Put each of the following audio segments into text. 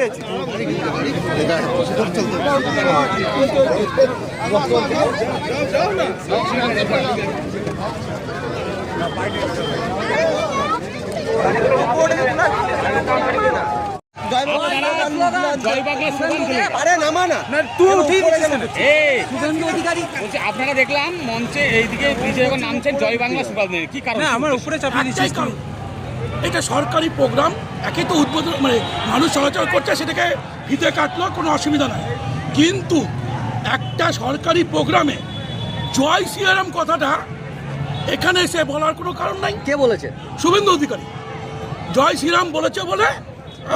পেয়েছি আপনারা দেখলাম মঞ্চে এইদিকে ব্রিজে যখন নামছেন জয় বাংলা দিলেন কি কারণ? আমার উপরে চাপিয়ে কারণ এটা সরকারি প্রোগ্রাম একে তো উদ্বোধন মানে মানুষ চলাচল করছে সেটাকে ফিতে কাটলো কোনো অসুবিধা নাই। কিন্তু একটা সরকারি প্রোগ্রামে জয় শ্রীরাম কথাটা এখানে এসে বলার কোনো কারণ নাই। কে বলেছে? শুভেন্দু অধিকারী। জয় শ্রীরাম বলেছে বলে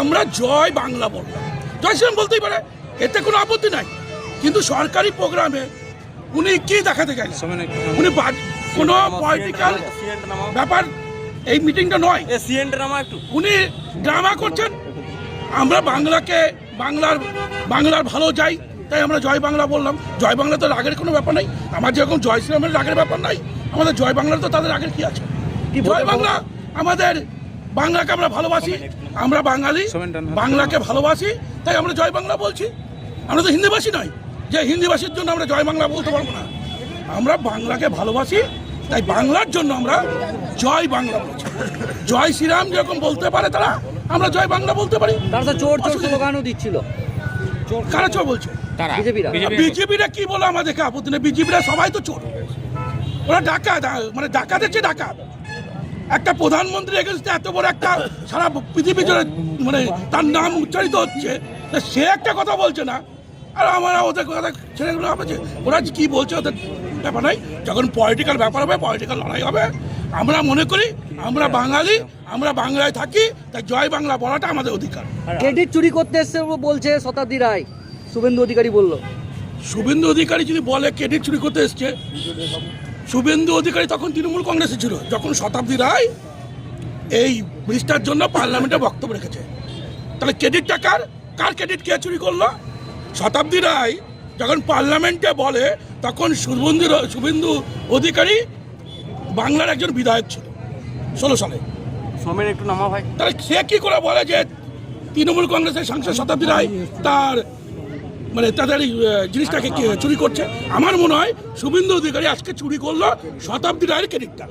আমরা জয় বাংলা বললাম। জয় শ্রীরাম বলতেই পারে এতে কোনো আপত্তি নাই। কিন্তু সরকারি প্রোগ্রামে উনি কি দেখাতে চাইছেন? উনি কোনো পলিটিক্যাল ব্যাপার এই মিটিংটা নয়। সিএন ড্রামা একটু। উনি ড্রামা করছেন। আমরা বাংলাকে বাংলার বাংলার ভালো যাই তাই আমরা জয় বাংলা বললাম। জয় বাংলা তো রাগের কোনো ব্যাপার নাই। আমার যেরকম জয় শ্রীরামের রাগের ব্যাপার নাই আমাদের জয় বাংলার তো তাদের রাগের কি আছে? জয় বাংলা আমাদের বাংলাকে আমরা ভালোবাসি আমরা বাঙালি বাংলাকে ভালোবাসি তাই আমরা জয় বাংলা বলছি। আমরা তো হিন্দিভাষী নয়। যে হিন্দিভাষীর জন্য আমরা জয় বাংলা বলতে পারব না। আমরা বাংলাকে ভালোবাসি তাই বাংলার জন্য আমরা জয় বাংলা বলছি। জয় শ্রীরাম যেরকম বলতে পারে তারা আমরা জয় বাংলা বলতে পারি। তারা তো চোর চোর অসুবিধা নেই। স্লোগানও দিচ্ছিল। কারা চোর বলছে? তারা। বিজেপিরা। বিজেপি। বিজেপিরা কি বলে আমাদেরকে আপত্তি নেই? বিজেপিরা সবাই তো চোর। ওরা ডাকা মানে ডাকাতের চেয়ে ডাকাত। একটা প্রধানমন্ত্রী এগেনস্টে এত বড় একটা সারা পৃথিবী জুড়ে মানে তার নাম উচ্চারিত হচ্ছে তা সে একটা কথা বলছে না আর আমরা ওদের কথা ছেলেগুলো ভাবছে ওরা কি বলছে ওদের ব্যাপার নাই। যখন পলিটিক্যাল ব্যাপার হবে পলিটিক্যাল লড়াই হবে আমরা মনে করি আমরা বাঙালি আমরা বাংলায় থাকি তাই জয় বাংলা বলাটা আমাদের অধিকার। ক্রেডিট চুরি করতে এসছে বলে বলছে শতাব্দী রায়। শুভেন্দু অধিকারী বলল। শুভেন্দু অধিকারী যদি বলে ক্রেডিট চুরি করতে এসছে শুভেন্দু অধিকারী তখন তৃণমূল কংগ্রেসে ছিল। যখন শতাব্দী রায় এই ব্রিজটার জন্য পার্লামেন্টে বক্তব্য রেখেছে। তাহলে ক্রেডিটটা কার? কার ক্রেডিট কে চুরি করল? শতাব্দী রায় যখন পার্লামেন্টে বলে তখন শুভেন্দু শুভেন্দু অধিকারী বাংলার একজন বিধায়ক ছিল ষোলো সালে। সোমেন একটু নামা ভাই। তাহলে সে কী করে বলে যে তৃণমূল কংগ্রেসের সাংসদ শতাব্দী রায় তার মানে তাদের জিনিসটাকে চুরি করছে? আমার মনে হয় শুভেন্দু অধিকারী আজকে চুরি করল শতাব্দী রায়ের ক্রেডিটটা